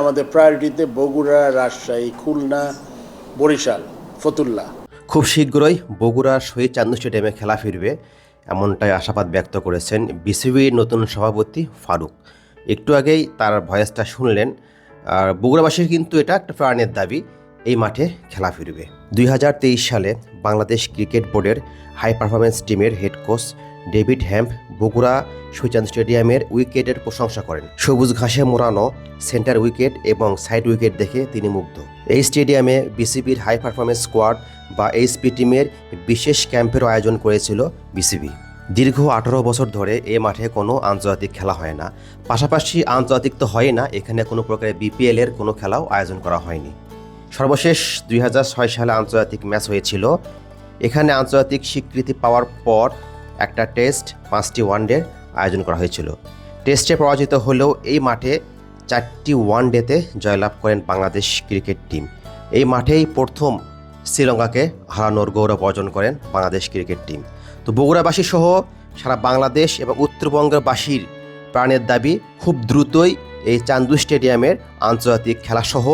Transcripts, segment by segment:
আমাদের প্রায়োরিটিতে বগুড়া, রাজশাহী, খুলনা, বরিশাল, ফতুল্লা। খুব শীঘ্রই বগুড়ার শহীদ চান্দু স্টেডিয়ামে খেলা ফিরবে, এমনটাই আশাবাদ ব্যক্ত করেছেন বিসিবির নতুন সভাপতি ফারুক। একটু আগেই তার ভয়েসটা শুনলেন, আর বগুড়াবাসীর কিন্তু এটা একটা প্রাণের দাবি, এই মাঠে খেলা ফিরবে। দুই হাজার তেইশ সালে বাংলাদেশ ক্রিকেট বোর্ডের হাই পারফরমেন্স টিমের head coach David Hemp Bogura সুইচাঁদ স্টেডিয়ামের উইকেটের প্রশংসা করেন। সবুজ ঘাসে মোড়ানো সেন্টার উইকেট এবং সাইড উইকেট দেখে তিনি মুগ্ধ। এই স্টেডিয়ামে বিসিবির হাই পারফরমেন্স স্কোয়াড বা এইচপি টিমের বিশেষ ক্যাম্পের আয়োজন করেছিল বিসিবি। দীর্ঘ আঠারো বছর ধরে এ মাঠে কোনো আন্তর্জাতিক খেলা হয় না। পাশাপাশি আন্তর্জাতিক তো হয় না, এখানে কোনো প্রকারের বিপিএল এর কোনো খেলাও আয়োজন করা হয়নি। সর্বশেষ দুই হাজার ছয় সালে আন্তর্জাতিক ম্যাচ হয়েছিল। এখানে আন্তর্জাতিক স্বীকৃতি পাওয়ার পর একটা টেস্ট, পাঁচটি ওয়ানডের আয়োজন করা হয়েছিল। টেস্টে পরাজিত হলেও এই মাঠে চারটি ওয়ানডেতে জয়লাভ করেন বাংলাদেশ ক্রিকেট টিম। এই মাঠেই প্রথম শ্রীলঙ্কাকে হারানোর গৌরব অর্জন করেন বাংলাদেশ ক্রিকেট টিম। তো বগুড়াবাসী সহ সারা বাংলাদেশ এবং উত্তরবঙ্গের বাসীর প্রাণের দাবি, খুব দ্রুতই এই চান্দু স্টেডিয়ামের আন্তর্জাতিক খেলাসহ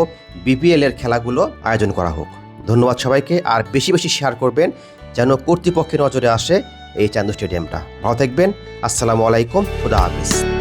বিপিএলের খেলাগুলো আয়োজন করা হোক। ধন্যবাদ সবাইকে, আর বেশি বেশি শেয়ার করবেন যেন কর্তৃপক্ষের নজরে আসে এই চান্দু স্টেডিয়ামটা। ভালো থাকবেন, আসসালামু আলাইকুম, খুদা হাফিজ।